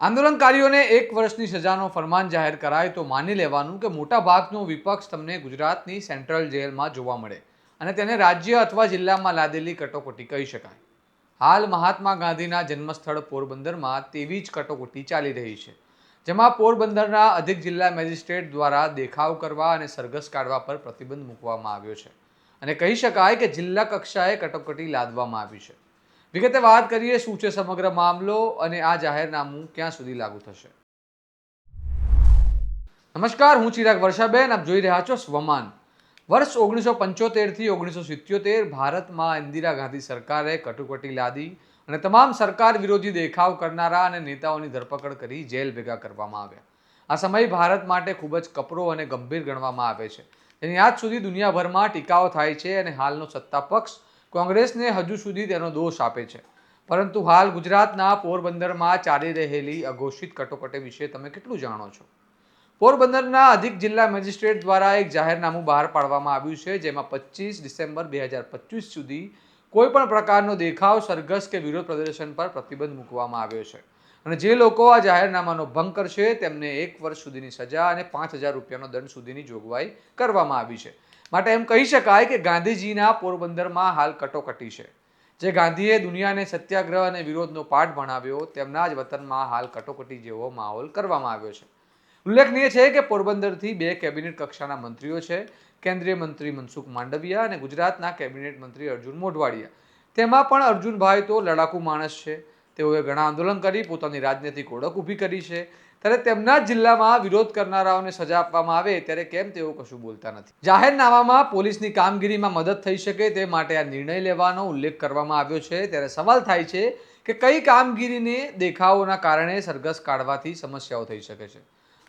આંદોલનકારીઓને એક વર્ષની સજાનો ફરમાન જાહેર કરાય તો માની લેવાનું કે મોટા ભાગનો વિપક્ષ તમને ગુજરાતની સેન્ટ્રલ જેલમાં જોવા મળે અને તેને રાજ્ય અથવા જિલ્લામાં લાદેલી કટોકટી કહી શકાય. હાલ મહાત્મા ગાંધીના જન્મસ્થળ પોરબંદરમાં તેવી જ કટોકટી ચાલી રહી છે, જેમાં પોરબંદરના અધિક જિલ્લા મેજિસ્ટ્રેટ દ્વારા દેખાવ કરવા અને સરઘસ કાઢવા પર પ્રતિબંધ મૂકવામાં આવ્યો છે. અને કહી શકાય કે જિલ્લા કક્ષાએ કટોકટી લાદવામાં આવી છે. વિગતે વાત કરીએ શું છે સમગ્ર મામલો અને આ જાહેરનામું ક્યાં સુધી લાગુ થશે. નમસ્કાર, હું ચિરાગ વર્ષાબેન. આપ જોઈ રહ્યા છો સ્વમાન. વર્ષ ઓગણીસો પંચોતેરથી ઓગણીસો સિત્યોતેર ભારતમાં ઇન્દિરા ગાંધી સરકારે કટોકટી લાદી અને તમામ સરકાર વિરોધી દેખાવ કરનારા અને નેતાઓની ધરપકડ કરી જેલ ભેગા કરવામાં આવ્યા. આ સમય ભારત માટે ખૂબ જ કપરો અને ગંભીર ગણવામાં આવે છે. તેની આજ સુધી દુનિયાભરમાં ટીકાઓ થાય છે અને હાલનો સત્તા પક્ષ કોંગ્રેસને હજુ સુધી તેનો દોષ આપે છે. પરંતુ હાલ ગુજરાતના પોરબંદરમાં ચાલી રહેલી અઘોષિત કટોકટી વિશે તમે કેટલું જાણો છો? પોરબંદરના અધિક જિલ્લા મેજિસ્ટ્રેટ દ્વારા એક જાહેરનામું બહાર પાડવામાં આવ્યું છે, જેમાં પચીસ ડિસેમ્બર બે હજાર પચીસ સુધી કોઈપણ પ્રકારનો દેખાવ, સરઘસ કે વિરોધ પ્રદર્શન પર પ્રતિબંધ મૂકવામાં આવ્યો છે. અને જે લોકો આ જાહેરનામાનો ભંગ કરશે તેમને એક વર્ષ સુધીની સજા અને પાંચ હજાર રૂપિયાનો દંડ સુધીની જોગવાઈ કરવામાં આવી છે. માટે એમ કહી શકાય કે ગાંધીજીના પોરબંદરમાં હાલ કટોકટી છે. જે ગાંધીએ દુનિયાને સત્યાગ્રહ અને વિરોધનો પાઠ ભણાવ્યો, તેમના જ વતનમાં હાલ કટોકટી જેવો માહોલ કરવામાં આવ્યો છે. ઉલ્લેખનીય છે કે પોરબંદરથી બે કેબિનેટ કક્ષાના મંત્રીઓ છે, કેન્દ્રીય મંત્રી મનસુખ માંડવિયા અને ગુજરાતના કેબિનેટ મંત્રી અર્જુન મોઢવાડિયા. તેમાં પણ અર્જુનભાઈ તો લડાકુ માણસ છે. તેઓએ ઘણા આંદોલન કરી, પોતાની રાજનૈતિક ઓળખ ઊભી કરી છે. ત્યારે તેમના જિલ્લામાં વિરોધ કરનારાઓને સજા આપવામાં આવે ત્યારે કેમ તેઓ કશું બોલતા નથી? જાહેરનામામાં પોલીસની કામગીરીમાં મદદ થઈ શકે તે માટે આ નિર્ણય લેવાનો ઉલ્લેખ કરવામાં આવ્યો છે. ત્યારે સવાલ થાય છે કે કઈ કામગીરીને દેખાવોના કારણે સરઘસ કાઢવાથી સમસ્યાઓ થઈ શકે છે?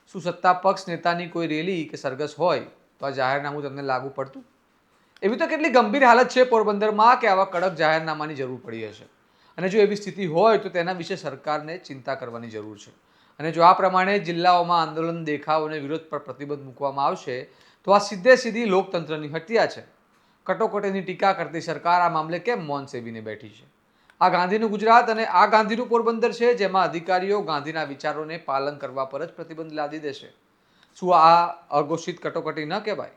શું સત્તા પક્ષ નેતાની કોઈ રેલી કે સરઘસ હોય તો આ જાહેરનામું તમને લાગુ પડતું? એવી તો કેટલી ગંભીર હાલત છે પોરબંદરમાં કે આવા કડક જાહેરનામાની જરૂર પડી હશે. અને જો એવી સ્થિતિ હોય તો તેના વિશે સરકારને ચિંતા કરવાની જરૂર છે. અને જો આ પ્રમાણે જિલ્લાઓમાં આંદોલન, દેખાવ અને વિરોધ પર પ્રતિબંધ મૂકવામાં આવશે, તો આ સીધે સીધી લોકતંત્રની હત્યા છે. કટોકટીની ટીકા કરતી સરકાર આ મામલે કેમ મૌન સેવીને બેઠી છે? આ ગાંધીનું ગુજરાત અને આ ગાંધીનું પોરબંદર છે, જેમાં અધિકારીઓ ગાંધીના વિચારોને પાલન કરવા પર જ પ્રતિબંધ લાદી દેશે. શું આ અઘોષિત કટોકટી ન કહેવાય?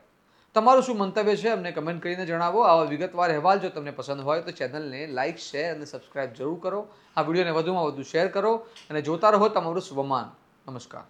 તમારું શું મંતવ્ય છે અમને કમેન્ટ કરીને જણાવો. આવા વિગતવાર અહેવાલ જો તમને પસંદ હોય તો ચેનલને લાઇક શેર અને સબસ્ક્રાઇબ જરૂર કરો. આ વિડીયોને વધુમાં વધુ શેર કરો અને જોતા રહો તમારું સ્વમાન નમસ્કાર.